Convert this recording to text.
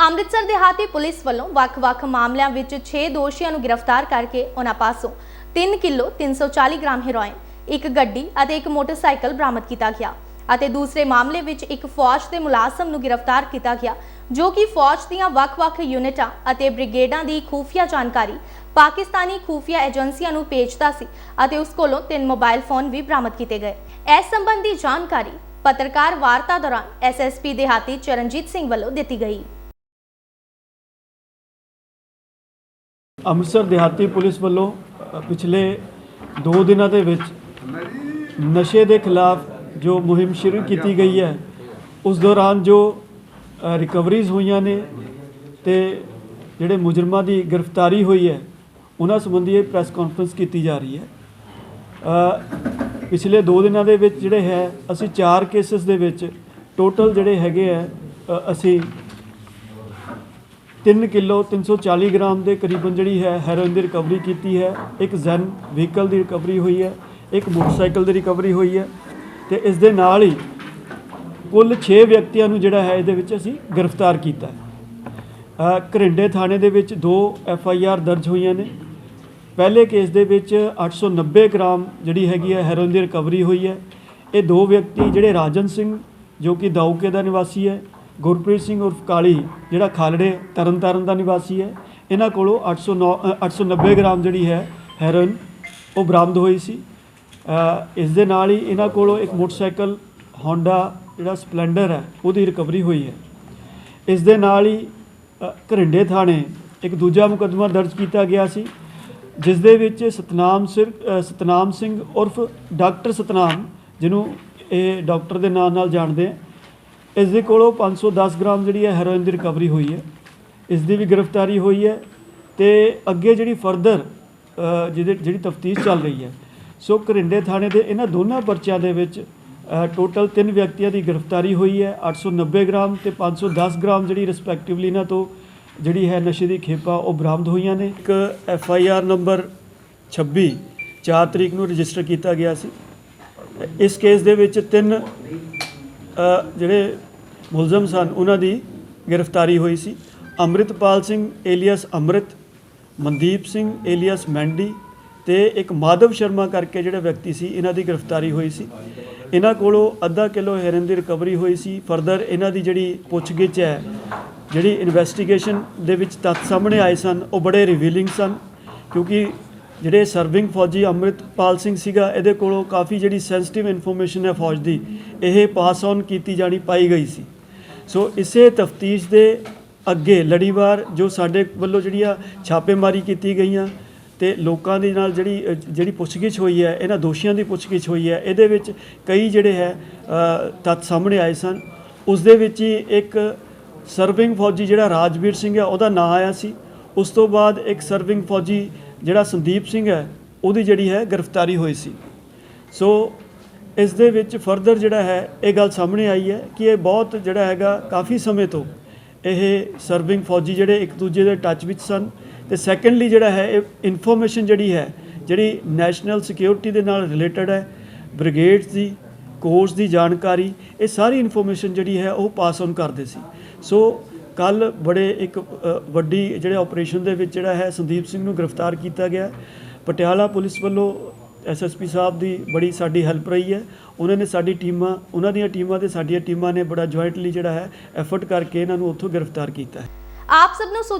ਅੰਮ੍ਰਿਤਸਰ ਦਿਹਾਤੀ ਪੁਲਿਸ ਵੱਲੋਂ ਵੱਖ-ਵੱਖ ਮਾਮਲਿਆਂ ਵਿੱਚ 6 ਦੋਸ਼ੀਆਂ ਨੂੰ ਗ੍ਰਿਫਤਾਰ ਕਰਕੇ ਉਹਨਾਂ ਪਾਸੋਂ 3 ਕਿਲੋ 340 ਗ੍ਰਾਮ ਹੈਰੋਇਨ, ਇੱਕ ਗੱਡੀ ਅਤੇ ਇੱਕ ਮੋਟਰਸਾਈਕਲ ਬਰਾਮਦ ਕੀਤਾ ਗਿਆ ਅਤੇ ਦੂਸਰੇ ਮਾਮਲੇ ਵਿੱਚ ਇੱਕ ਫੌਜ ਦੇ ਮੁਲਾਜ਼ਮ ਨੂੰ ਗ੍ਰਿਫਤਾਰ ਕੀਤਾ ਗਿਆ ਜੋ ਕਿ ਫੌਜ ਦੀਆਂ ਵੱਖ-ਵੱਖ ਯੂਨਿਟਾਂ ਅਤੇ ਬ੍ਰਿਗੇਡਾਂ ਦੀ ਖੂਫੀਆ ਜਾਣਕਾਰੀ ਪਾਕਿਸਤਾਨੀ ਖੂਫੀਆ ਏਜੰਸੀਆਂ ਨੂੰ ਭੇਜਦਾ ਸੀ ਅਤੇ ਉਸ ਕੋਲੋਂ ਤਿੰਨ ਮੋਬਾਈਲ ਫੋਨ ਵੀ ਬਰਾਮਦ ਕੀਤੇ ਗਏ। ਇਸ ਸੰਬੰਧੀ ਜਾਣਕਾਰੀ ਪੱਤਰਕਾਰ ਵਾਰਤਾ ਦੌਰਾਨ ਐਸਐਸਪੀ ਦਿਹਾਤੀ ਚਰਨਜੀਤ ਸਿੰਘ ਵੱਲੋਂ ਦਿੱਤੀ ਗਈ। ਅੰਮ੍ਰਿਤਸਰ ਦਿਹਾਤੀ ਪੁਲਿਸ ਵੱਲੋਂ ਪਿਛਲੇ 2 ਦਿਨਾਂ ਦੇ ਵਿੱਚ ਨਸ਼ੇ ਦੇ ਖਿਲਾਫ ਜੋ ਮੁਹਿੰਮ ਸ਼ੁਰੂ ਕੀਤੀ ਗਈ ਹੈ, ਉਸ ਦੌਰਾਨ ਜੋ ਰਿਕਵਰੀਜ਼ ਹੋਈਆਂ ਨੇ ਤੇ ਜਿਹੜੇ ਮੁਜਰਮਾਂ ਦੀ ਗ੍ਰਿਫਤਾਰੀ ਹੋਈ ਹੈ, ਉਹਨਾਂ ਸੰਬੰਧੀ ਇਹ ਪ੍ਰੈਸ ਕਾਨਫਰੰਸ ਕੀਤੀ ਜਾ ਰਹੀ ਹੈ। ਪਿਛਲੇ 2 ਦਿਨਾਂ ਦੇ ਵਿੱਚ ਜਿਹੜੇ ਹੈ, ਅਸੀਂ 4 ਕੇਸਿਸ ਦੇ ਵਿੱਚ ਟੋਟਲ ਜਿਹੜੇ ਹੈਗੇ ਆ ਅਸੀਂ 3 ਕਿਲੋ 340 ਗ੍ਰਾਮ ਦੇ ਕਰੀਬਨ ਜਿਹੜੀ ਹੈ ਹੈਰੋਇਨ ਦੀ ਰਿਕਵਰੀ ਕੀਤੀ ਹੈ। ਇੱਕ ਜ਼ੈਨ ਵਹੀਕਲ ਦੀ ਰਿਕਵਰੀ ਹੋਈ ਹੈ, ਇੱਕ ਮੋਟਰਸਾਈਕਲ ਦੀ ਰਿਕਵਰੀ ਹੋਈ ਹੈ ਤੇ ਇਸ ਦੇ ਨਾਲ ਹੀ ਕੁੱਲ 6 ਵਿਅਕਤੀਆਂ ਨੂੰ ਜਿਹੜਾ ਹੈ ਇਹਦੇ ਵਿੱਚ ਅਸੀਂ ਗ੍ਰਿਫਤਾਰ ਕੀਤਾ ਘਰਿੰਡੇ ਥਾਣੇ ਦੇ ਵਿੱਚ ਦੋ ਐਫ ਆਈ ਆਰ ਦਰਜ ਹੋਈਆਂ ਨੇ। ਪਹਿਲੇ ਕੇਸ ਦੇ ਵਿੱਚ 890 ਗ੍ਰਾਮ ਜਿਹੜੀ ਹੈਗੀ ਹੈ ਹੈਰੋਇਨ ਦੀ ਰਿਕਵਰੀ ਹੋਈ ਹੈ। ਇਹ ਦੋ ਵਿਅਕਤੀ ਜਿਹੜੇ ਰਾਜਨ ਸਿੰਘ, ਜੋ ਕਿ ਦਾਊਕੇ ਦਾ ਨਿਵਾਸੀ ਹੈ ਗੁਰਪ੍ਰੀਤ ਸਿੰਘ ਉਰਫ ਕਾਲੀ ਜਿਹੜਾ ਖਾਲੜੇ ਤਰਨਤਾਰਨ ਦਾ ਨਿਵਾਸੀ ਹੈ। ਇਹਨਾਂ ਕੋਲੋਂ 809 ਅ, 890 ਗ੍ਰਾਮ ਜਿਹੜੀ ਹੈ ਹੈਰੋਇਨ ਉਹ ਬਰਾਮਦ ਹੋਈ ਸੀ। ਇਸ ਦੇ ਨਾਲ ਹੀ ਇਹਨਾਂ ਕੋਲੋਂ ਇੱਕ ਮੋਟਰਸਾਈਕਲ ਹੋਂਡਾ ਜਿਹੜਾ ਸਪਲੈਂਡਰ ਹੈ ਉਹਦੀ ਰਿਕਵਰੀ ਹੋਈ ਹੈ। ਇਸ ਦੇ ਨਾਲ ਹੀ ਘਰਿੰਡੇ ਥਾਣੇ ਇੱਕ ਦੂਜਾ ਮੁਕੱਦਮਾ ਦਰਜ ਕੀਤਾ ਗਿਆ ਸੀ ਜਿਸ ਦੇ ਵਿੱਚ ਸਤਨਾਮ ਸਿਰ ਸਤਨਾਮ ਸਿੰਘ ਉਰਫ ਡਾਕਟਰ ਸਤਨਾਮ ਜਿਹਨੂੰ ਇਹ ਡਾਕਟਰ ਦੇ ਨਾਂ ਨਾਲ ਜਾਣਦੇ ਆ ਇਸ ਦੇ ਕੋਲੋਂ 510 ਗ੍ਰਾਮ ਜਿਹੜੀ ਹੈ ਹੈਰੋਇਨ ਦੀ ਰਿਕਵਰੀ ਹੋਈ ਹੈ। ਇਸ ਦੀ ਵੀ ਗ੍ਰਿਫਤਾਰੀ ਹੋਈ ਹੈ ਤੇ ਅੱਗੇ ਜਿਹੜੀ ਫਰਦਰ ਜਿਹਦੇ, ਜਿਹੜੀ ਤਫਤੀਸ਼ ਚੱਲ ਰਹੀ ਹੈ। ਸੋ ਘਰਿੰਡੇ ਥਾਣੇ ਦੇ ਇਹਨਾਂ ਦੋਨਾਂ ਪਰਚਿਆਂ ਦੇ ਵਿੱਚ ਟੋਟਲ ਤਿੰਨ ਵਿਅਕਤੀਆਂ ਦੀ ਗ੍ਰਿਫਤਾਰੀ ਹੋਈ ਹੈ 890 ਗ੍ਰਾਮ ਤੇ 510 ਗ੍ਰਾਮ ਜਿਹੜੀ ਰਿਸਪੈਕਟਿਵਲੀ ਇਹਨਾਂ ਤੋਂ ਜਿਹੜੀ ਹੈ ਨਸ਼ੇ ਦੀ ਖੇਪਾ ਉਹ ਬਰਾਮਦ ਹੋਈਆਂ ਨੇ। ਇੱਕ ਐਫ ਆਈ ਆਰ ਨੰਬਰ 26 4 ਤਰੀਕ ਨੂੰ ਰਜਿਸਟਰ ਕੀਤਾ ਗਿਆ ਸੀ। ਇਸ ਕੇਸ ਦੇ ਵਿੱਚ ਤਿੰਨ ਜਿਹੜੇ ਮੁਲਜ਼ਮ ਸਨ, ਉਹਨਾਂ ਦੀ ਗ੍ਰਿਫਤਾਰੀ ਹੋਈ ਸੀ। ਅੰਮ੍ਰਿਤਪਾਲ ਸਿੰਘ ਏਲੀਅਸ ਅੰਮ੍ਰਿਤ, ਮਨਦੀਪ ਸਿੰਘ ਏਲੀਅਸ ਮੈਂਡੀ ਤੇ ਇੱਕ ਮਾਧਵ ਸ਼ਰਮਾ ਕਰਕੇ ਜਿਹੜਾ ਵਿਅਕਤੀ ਸੀ, ਇਹਨਾਂ ਦੀ ਗ੍ਰਿਫਤਾਰੀ ਹੋਈ ਸੀ। ਇਹਨਾਂ ਕੋਲੋਂ ਅੱਧਾ ਕਿਲੋ ਹੈਰਨ ਦੀ ਰਿਕਵਰੀ ਹੋਈ ਸੀ। ਫਰਦਰ ਇਹਨਾਂ ਦੀ ਜਿਹੜੀ ਪੁੱਛਗਿੱਛ ਹੈ, ਜਿਹੜੀ ਇਨਵੈਸਟੀਗੇਸ਼ਨ ਦੇ ਵਿੱਚ ਤੱਥ ਸਾਹਮਣੇ ਆਏ ਸਨ, ਉਹ ਬੜੇ ਰਿਵੀਲਿੰਗ ਸਨ, ਕਿਉਂਕਿ ਜਿਹੜੇ ਸਰਵਿੰਗ ਫੌਜੀ ਅੰਮ੍ਰਿਤਪਾਲ ਸਿੰਘ ਸੀਗਾ ਇਹਦੇ ਕੋਲੋਂ ਕਾਫੀ ਜਿਹੜੀ ਸੈਂਸਿਟਿਵ ਇਨਫੋਰਮੇਸ਼ਨ ਹੈ ਫੌਜ ਦੀ ਇਹ ਪਾਸ ਔਨ ਕੀਤੀ ਜਾਣੀ ਪਾਈ ਗਈ ਸੀ। ਸੋ ਇਸੇ ਤਫਤੀਸ਼ ਦੇ ਅੱਗੇ ਲੜੀਵਾਰ ਜੋ ਸਾਡੇ ਵੱਲੋਂ ਜਿਹੜੀਆਂ ਛਾਪੇਮਾਰੀ ਕੀਤੀ ਗਈਆਂ ਤੇ ਲੋਕਾਂ ਦੇ ਨਾਲ ਜਿਹੜੀ ਜਿਹੜੀ ਪੁੱਛਗਿੱਛ ਹੋਈ ਹੈ ਇਹਨਾਂ ਦੋਸ਼ੀਆਂ ਦੀ ਪੁੱਛਗਿੱਛ ਹੋਈ ਹੈ ਇਹਦੇ ਵਿੱਚ ਕਈ ਜਿਹੜੇ ਹੈ ਅ, ਤੱਥ ਸਾਹਮਣੇ ਆਏ ਸਨ। ਉਸ ਦੇ ਵਿੱਚ ਹੀ ਇੱਕ ਸਰਵਿੰਗ ਫੌਜੀ ਜਿਹੜਾ ਰਾਜਵੀਰ ਸਿੰਘ ਹੈ ਉਹਦਾ ਨਾਂ ਆਇਆ ਸੀ। ਉਸ ਤੋਂ ਬਾਅਦ ਇੱਕ ਸਰਵਿੰਗ ਫੌਜੀ ਜਿਹੜਾ ਸੰਦੀਪ ਸਿੰਘ ਹੈ, ਉਹਦੀ ਜਿਹੜੀ ਹੈ ਗ੍ਰਿਫਤਾਰੀ ਹੋਈ ਸੀ। ਸੋ ਇਸ ਦੇ ਵਿੱਚ ਫਰਦਰ ਜਿਹੜਾ ਹੈ, ਇਹ ਗੱਲ ਸਾਹਮਣੇ ਆਈ ਹੈ ਕਿ ਇਹ ਬਹੁਤ ਜਿਹੜਾ ਹੈਗਾ ਕਾਫੀ ਸਮੇਂ ਤੋਂ ਇਹ ਸਰਵਿੰਗ ਫੌਜੀ ਜਿਹੜੇ ਇੱਕ ਦੂਜੇ ਦੇ ਟੱਚ ਵਿੱਚ ਸਨ ਤੇ ਸੈਕੰਡਲੀ ਜਿਹੜਾ ਹੈ, ਇਹ ਇਨਫੋਰਮੇਸ਼ਨ ਜਿਹੜੀ ਹੈ, ਜਿਹੜੀ ਨੈਸ਼ਨਲ ਸਿਕਿਉਰਿਟੀ ਦੇ ਨਾਲ ਰਿਲੇਟਡ ਹੈ ਬ੍ਰਿਗੇਡਸ ਦੀ ਕੋਰਸ ਦੀ ਜਾਣਕਾਰੀ, ਇਹ ਸਾਰੀ ਇਨਫੋਰਮੇਸ਼ਨ ਜਿਹੜੀ ਹੈ ਉਹ ਪਾਸ ਔਨ ਕਰਦੇ ਸੀ। ਸੋ ਕੱਲ ਬੜੇ ਇੱਕ ਵੱਡੀ ਜਿਹੜੇ ਆਪਰੇਸ਼ਨ ਦੇ ਵਿੱਚ ਜਿਹੜਾ ਹੈ, ਸੰਦੀਪ ਸਿੰਘ ਨੂੰ ਗ੍ਰਿਫਤਾਰ ਕੀਤਾ ਗਿਆ। ਪਟਿਆਲਾ ਪੁਲਿਸ ਵੱਲੋਂ ਐਸਐਸਪੀ ਸਾਹਿਬ ਦੀ ਬੜੀ ਸਾਡੀ ਹੈਲਪ ਰਹੀ ਹੈ। ਉਹਨਾਂ ਨੇ ਸਾਡੀ ਟੀਮਾਂ, ਉਹਨਾਂ ਦੀਆਂ ਟੀਮਾਂ ਤੇ ਸਾਡੀਆਂ ਟੀਮਾਂ ਨੇ ਬੜਾ ਜੁਆਇੰਟਲੀ ਜਿਹੜਾ ਹੈ ਐਫਰਟ ਕਰਕੇ ਇਹਨਾਂ ਨੂੰ ਉੱਥੋਂ ਗ੍ਰਿਫਤਾਰ ਕੀਤਾ ਹੈ। ਆਪ ਸਭ ਨੂੰ